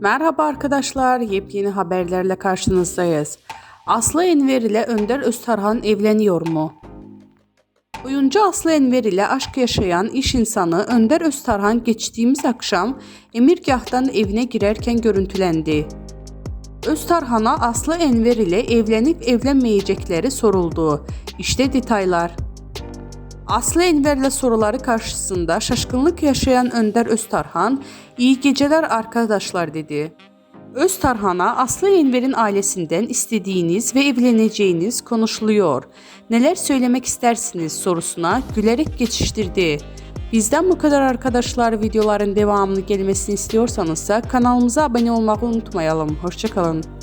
Merhaba arkadaşlar, yepyeni haberlerle karşınızdayız. Aslı Enver ile Önder Öztarhan evleniyor mu? Oyuncu Aslı Enver ile aşk yaşayan iş insanı Önder Öztarhan geçtiğimiz akşam Emirgah'tan evine girerken görüntülendi. Öztarhan'a Aslı Enver ile evlenip evlenmeyecekleri soruldu. İşte detaylar. Aslı Enver'le soruları karşısında şaşkınlık yaşayan Önder Öztarhan, "İyi geceler arkadaşlar." dedi. Öztarhan'a Aslı Enver'in ailesinden istediğiniz ve evleneceğiniz konuşuluyor. Neler söylemek istersiniz sorusuna gülerek geçiştirdi. Bizden bu kadar arkadaşlar videoların devamını gelmesini istiyorsanız kanalımıza abone olmayı unutmayalım. Hoşçakalın.